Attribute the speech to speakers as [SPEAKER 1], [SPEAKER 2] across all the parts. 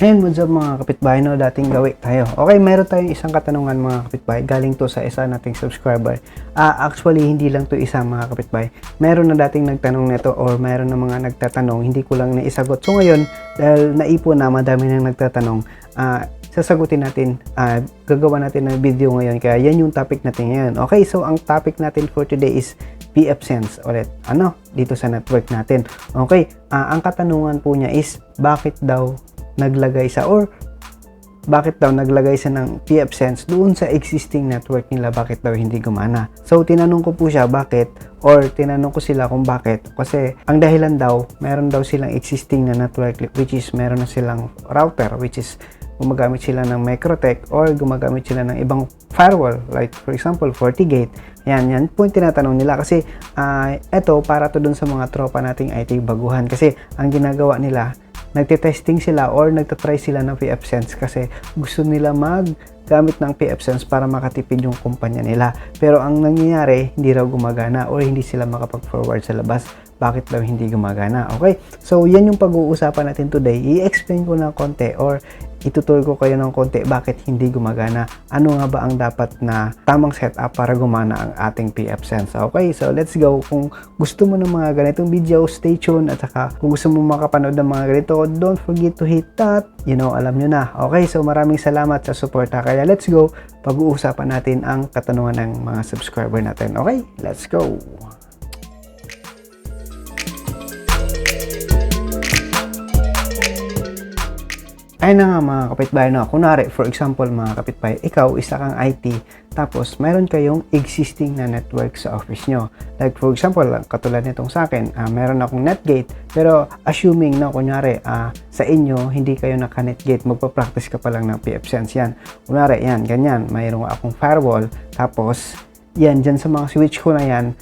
[SPEAKER 1] Ayan, what's up mga kapitbahay no, dating gawi tayo. Okay, meron tayong isang katanungan mga kapitbahay, galing to sa isa nating subscriber. Ah, actually, hindi lang to isa mga kapitbahay. Meron na dating nagtanong nito or meron na mga nagtatanong, hindi ko lang naisagot. So ngayon, dahil naipon na madami nang nagtatanong, ah, sasagutin natin, ah, gagawa natin ng video ngayon. Kaya yan yung topic natin ngayon. Okay, so ang topic natin for today is PF Sense ulit. Ano? Dito sa network natin. Okay, ah, ang katanungan po niya is, bakit daw naglagay sa or bakit daw naglagay sa ng PF Sense doon sa existing network nila bakit daw hindi gumana. So tinanong ko po siya bakit? Or tinanong ko sila kung bakit. Kasi ang dahilan daw meron daw silang existing na network which is meron na silang router which is gumagamit sila ng Microtech or gumagamit sila ng ibang firewall like for example FortiGate. Yan yan po yung tinatanong nila. Kasi uh, eto para to dun sa mga tropa nating IT baguhan. Kasi ang ginagawa nila nagte-testing sila or nagtatry sila ng PF Sense kasi gusto nila mag gamit ng PF Sense para makatipid yung kumpanya nila. Pero ang nangyayari, hindi raw gumagana or hindi sila makapag-forward sa labas. Bakit daw hindi gumagana? Okay? So, yan yung pag-uusapan natin today. I-explain ko na konti or ituturo ko kayo ng konti bakit hindi gumagana. Ano nga ba ang dapat na tamang setup para gumana ang ating PF Sense. Okay, so let's go. Kung gusto mo ng mga ganitong video, stay tuned. At saka kung gusto mo makapanood ng mga ganito, don't forget to hit that. You know, alam nyo na. Okay, so maraming salamat sa suporta. Kaya let's go. Pag-uusapan natin ang katanungan ng mga subscriber natin. Okay, let's go. Ayun na nga mga kapitbahay no. Kunwari, for example mga kapitbahay, ikaw isa kang IT, tapos meron kayong existing na network sa office nyo. Like for example, katulad nitong sa akin, uh, meron akong netgate, pero assuming na kunyari, uh, sa inyo, hindi kayo naka-netgate, magpa-practice ka pa lang ng PF Sense yan. Kunwari, yan, ganyan, mayroon akong firewall, tapos, yan, dyan sa mga switch ko na yan,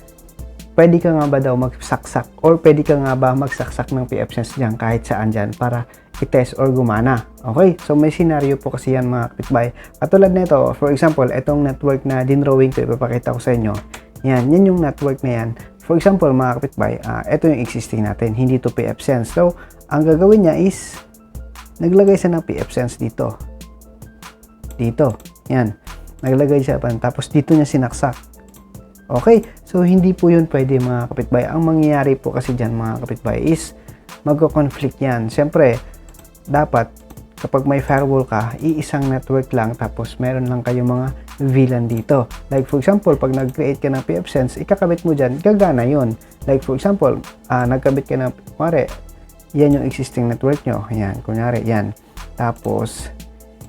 [SPEAKER 1] pwede ka nga ba daw magsaksak or pwede ka nga ba magsaksak ng PF Sense dyan kahit saan dyan para i-test or gumana. Okay? So, may scenario po kasi yan mga kapitbahay. Katulad nito, for example, itong network na dinrawing ko, ipapakita ko sa inyo. Yan, yan yung network na yan. For example, mga kapitbahay, uh, ito yung existing natin, hindi to PF Sense. So, ang gagawin niya is, naglagay siya ng PF Sense dito. Dito. Yan. Naglagay siya pa. Tapos, dito niya sinaksak. Okay? So, hindi po yun pwede mga kapitbahay. Ang mangyayari po kasi dyan mga kapitbahay is, magko-conflict yan. Siyempre, dapat kapag may firewall ka, iisang network lang tapos meron lang kayo mga VLAN dito. Like for example, pag nag-create ka ng PFSense, ikakabit mo dyan, gagana yon. Like for example, uh, nagkabit ka ng, kunyari, yan yung existing network nyo. Ayan, kunyari, yan. Tapos,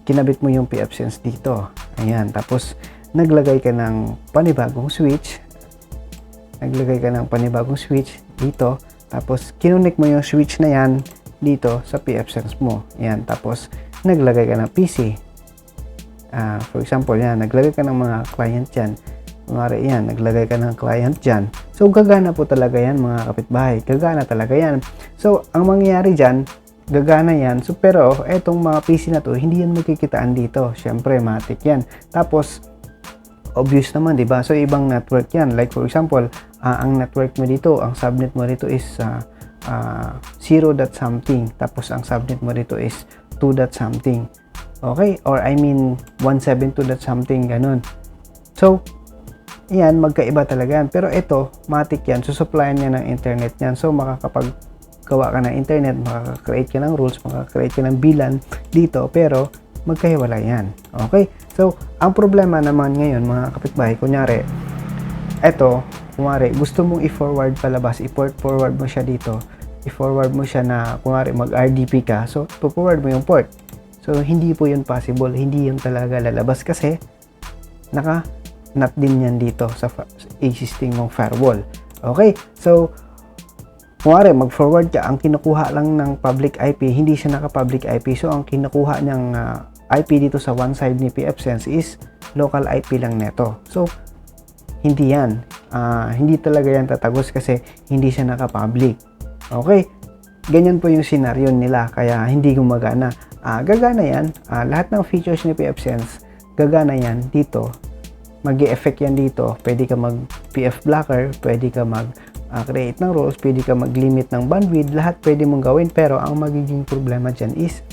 [SPEAKER 1] kinabit mo yung PFSense dito. Ayan, tapos, naglagay ka ng panibagong switch. Naglagay ka ng panibagong switch dito. Tapos, kinunik mo yung switch na yan dito sa PF Sense mo. Yan. Tapos, naglagay ka ng PC. Uh, ah, for example, yan, naglagay ka ng mga client dyan. Kumari yan, naglagay ka ng client dyan. So, gagana po talaga yan mga kapitbahay. Gagana talaga yan. So, ang mangyayari dyan, gagana yan. So, pero, etong mga PC na to, hindi yan magkikitaan dito. Siyempre, matik yan. Tapos, obvious naman, di ba? So, ibang network yan. Like, for example, uh, ang network mo dito, ang subnet mo dito is uh, uh, 0 dot something. Tapos ang subnet mo dito is 2 dot something. Okay? Or I mean 172 dot something ganun. So yan magkaiba talaga yan. Pero ito matik yan. Susupplyan niya ng internet yan so makakapag gawa ka ng internet makaka-create ka ng rules makaka-create ka ng bilan dito. Pero magkahiwala yan. Okay? So ang problema naman ngayon mga kapitbahay kunyari eto kumari, gusto mong i-forward palabas, i-port forward mo siya dito, i-forward mo siya na, kumari, mag-RDP ka, so, forward mo yung port. So, hindi po yun possible, hindi yun talaga lalabas kasi, naka, not din yan dito sa existing mong firewall. Okay, so, kumari, mag-forward ka, ang kinukuha lang ng public IP, hindi siya naka-public IP, so, ang kinukuha niyang uh, IP dito sa one side ni PFSense is local IP lang neto. So, hindi yan. Uh, hindi talaga yan tatagos kasi hindi siya naka-public. Okay? Ganyan po yung scenario nila kaya hindi gumagana. Uh, gagana yan. Uh, lahat ng features ni PFSense, gagana yan dito. mag effect yan dito. Pwede ka mag PF blocker, pwede ka mag uh, create ng rules, pwede ka mag-limit ng bandwidth, lahat pwede mong gawin pero ang magiging problema dyan is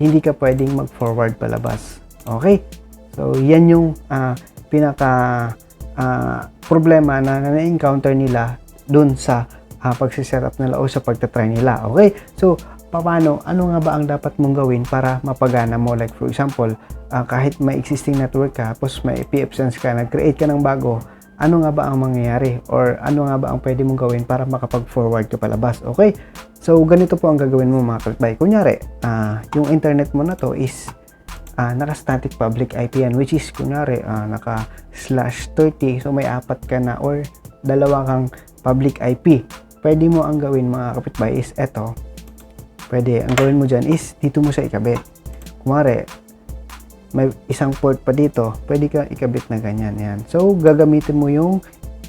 [SPEAKER 1] hindi ka pwedeng mag-forward palabas. Okay? So, yan yung ah, pinaka ah, problema na na-encounter nila dun sa uh, pagsiset nila o sa pagtatry nila. Okay? So, paano, ano nga ba ang dapat mong gawin para mapagana mo? Like for example, ah, kahit may existing network ka, tapos may PFSense ka, nag-create ka ng bago, ano nga ba ang mangyayari? Or ano nga ba ang pwede mong gawin para makapag-forward ka palabas? Okay? So, ganito po ang gagawin mo mga kapitbahay. Kunyari, ah, yung internet mo na to is ah, naka-static public IP yan, which is, kunyari, ah, naka slash 30, so may apat ka na or dalawa kang public IP. Pwede mo ang gawin mga kapitbahay is eto. Pwede, ang gawin mo dyan is dito mo siya ikabit. Kumari, may isang port pa dito, pwede ka ikabit na ganyan. Yan. So, gagamitin mo yung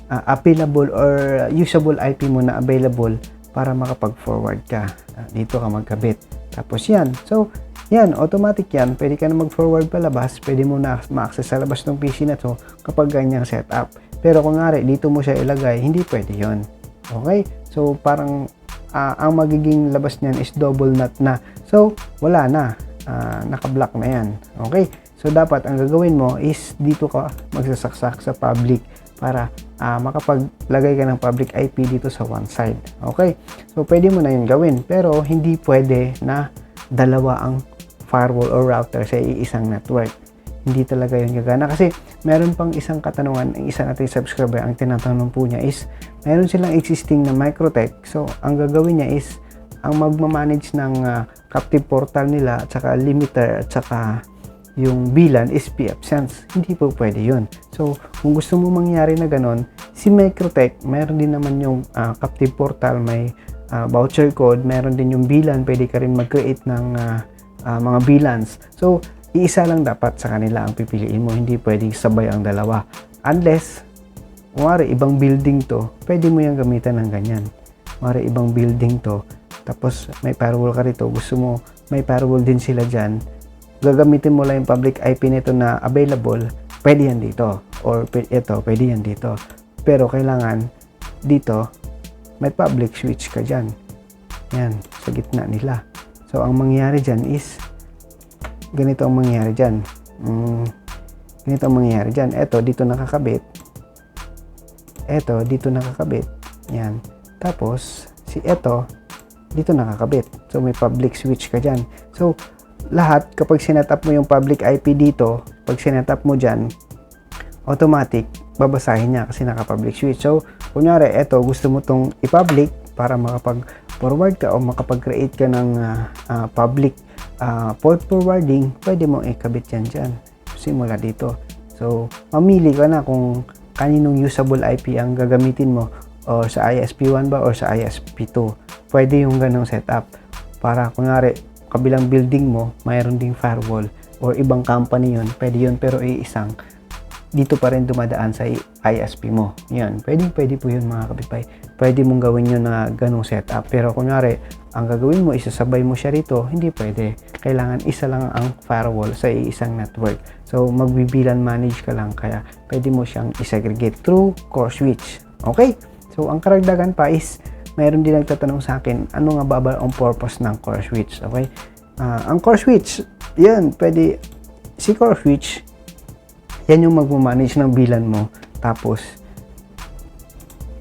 [SPEAKER 1] ah, available or usable IP mo na available para makapag-forward ka. Ah, dito ka magkabit. Tapos yan. So, yan, automatic yan. Pwede ka na mag-forward palabas. Pwede mo na ma-access sa labas ng PC na to kapag ganyang setup. Pero kung nga dito mo siya ilagay, hindi pwede yon Okay? So, parang ah, ang magiging labas niyan is double nut na. So, wala na. Ah, naka-block na yan. Okay? So, dapat ang gagawin mo is dito ka magsasaksak sa public para ah, makapaglagay ka ng public IP dito sa one side. Okay? So, pwede mo na yun gawin. Pero, hindi pwede na dalawa ang firewall or router sa iisang network. Hindi talaga yun gagana. Kasi, meron pang isang katanungan, ang isa nating subscriber, ang tinatanong po niya is, meron silang existing na Microtech. So, ang gagawin niya is, ang magmamanage ng ah, captive portal nila, at saka limiter, at saka yung VLAN is pfSense. Hindi po pwede yun. So, kung gusto mo mangyari na ganon, si Microtech, meron din naman yung ah, captive portal, may ah, voucher code, meron din yung VLAN, pwede ka rin mag-create ng ah, ah, mga VLANs. So, iisa lang dapat sa kanila ang pipiliin mo, hindi pwedeng sabay ang dalawa. Unless, kumari ibang building to, pwede mo yung gamitan ng ganyan. Kumari ibang building to, tapos may firewall ka rito, gusto mo may firewall din sila dyan, gagamitin mo lang yung public IP nito na available, pwede yan dito. Or ito, pwede yan dito. Pero kailangan dito, may public switch ka dyan. Yan, sa gitna nila. So, ang mangyayari dyan is, ganito ang mangyayari dyan. Mm, ganito ang mangyayari dyan. Ito, dito nakakabit. Ito, dito nakakabit. Yan. Tapos, si ito, dito nakakabit. So, may public switch ka dyan. So, lahat, kapag sinetup mo yung public IP dito, pag sinetup mo dyan, automatic, babasahin niya kasi naka-public switch. So, kunyari, eto, gusto mo tong i-public para makapag-forward ka o makapag-create ka ng ah, ah, public ah, port forwarding, pwede mo ikabit yan dyan. Simula dito. So, mamili ka na kung kaninong usable IP ang gagamitin mo o sa ISP1 ba or sa ISP2. Pwede yung ganong setup. Para, kunyari, kabilang building mo, mayroon ding firewall or ibang company yun, pwede yun pero iisang dito pa rin dumadaan sa ISP mo. Yan, pwede, pwede po yun mga kapitbahay. Pwede mong gawin yun na ganong setup. Pero kunyari, ang gagawin mo, isasabay mo siya rito, hindi pwede. Kailangan isa lang ang firewall sa isang network. So, magbibilan manage ka lang, kaya pwede mo siyang isegregate through core switch. Okay? So, ang karagdagan pa is, mayroon din nagtatanong sa akin, ano nga ba ba ang purpose ng core switch? Okay? Ah, ang core switch, yan, pwede, si core switch, yan yung magmamanage ng bilan mo. Tapos,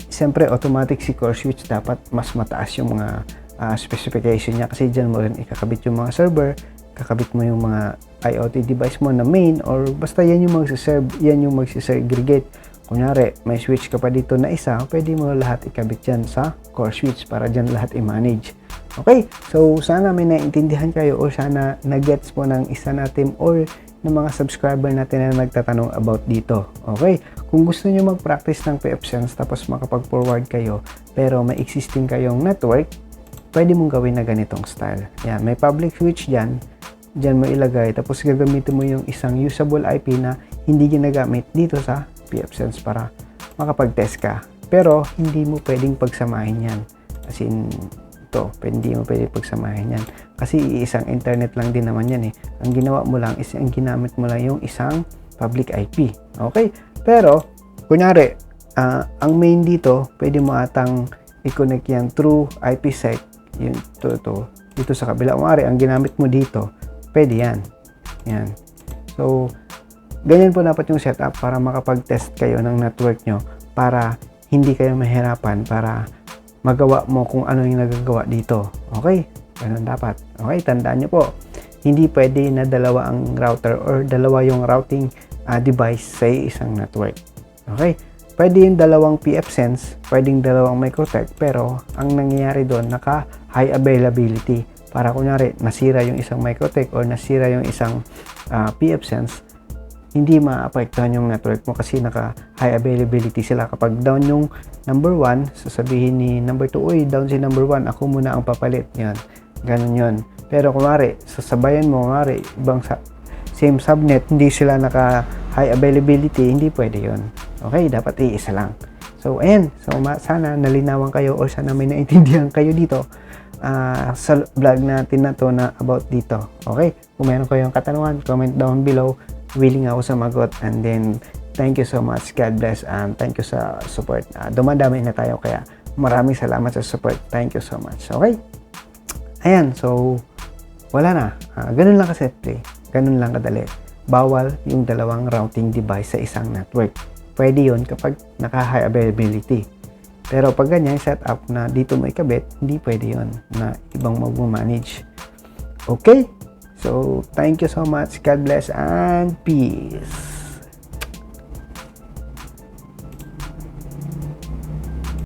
[SPEAKER 1] siyempre, automatic si core switch dapat mas mataas yung mga ah, specification niya kasi dyan mo rin ikakabit yung mga server, kakabit mo yung mga IoT device mo na main or basta yan yung magsiserve, yan yung magsisegregate. Kunyari, may switch ka pa dito na isa, pwede mo lahat ikabit dyan sa core switch para dyan lahat i-manage. Okay, so sana may naintindihan kayo or sana na-gets po ng isa natin or ng mga subscriber natin na nagtatanong about dito. Okay? Kung gusto nyo mag-practice ng PFSense tapos makapag-forward kayo pero may existing kayong network, pwede mong gawin na ganitong style. Yan, may public switch dyan. Dyan mo ilagay tapos gagamitin mo yung isang usable IP na hindi ginagamit dito sa PFSense para makapag-test ka. Pero hindi mo pwedeng pagsamahin yan. As in, ito, hindi mo pwede pagsamahin yan. Kasi isang internet lang din naman yan eh. Ang ginawa mo lang is ang ginamit mo lang yung isang public IP. Okay? Pero, kunyari, ah, ang main dito, pwede mo atang i-connect yan through IPsec. Yun, to, to, dito sa kabila. Kunyari, ang ginamit mo dito, pwede yan. Yan. So, ganyan po dapat yung setup para makapag-test kayo ng network nyo para hindi kayo mahirapan para magawa mo kung ano yung nagagawa dito. Okay? Ganun dapat. Okay, tandaan nyo po. Hindi pwede na dalawa ang router or dalawa yung routing ah, device sa isang network. Okay? Pwede yung dalawang PFSense, pwedeng dalawang Microtech, pero ang nangyayari doon, naka high availability. Para kunyari, nasira yung isang Microtech or nasira yung isang ah, PFSense, hindi maapektuhan yung network mo kasi naka high availability sila. Kapag down yung number 1, sasabihin ni number 2, uy, down si number 1, ako muna ang papalit. Yan. Ganun yun. Pero kumari, sasabayan mo, kumari, ibang sa same subnet, hindi sila naka high availability, hindi pwede yun. Okay, dapat iisa lang. So, ayan. So, ma- sana nalinawan kayo or sana may naintindihan kayo dito ah, sa vlog natin na to na about dito. Okay? Kung meron kayong katanungan, comment down below. Willing ako sumagot. And then, thank you so much. God bless and thank you sa support. Ah, dumadami na tayo kaya maraming salamat sa support. Thank you so much. Okay? Ayan. So, wala na. Ah, ganun lang kasimple. Ganun lang kadali. Bawal yung dalawang routing device sa isang network. Pwede yon kapag naka-high availability. Pero pag ganyan setup na dito mo ikabit, hindi pwede yon na ibang mag-manage. Okay? So, thank you so much. God bless and peace.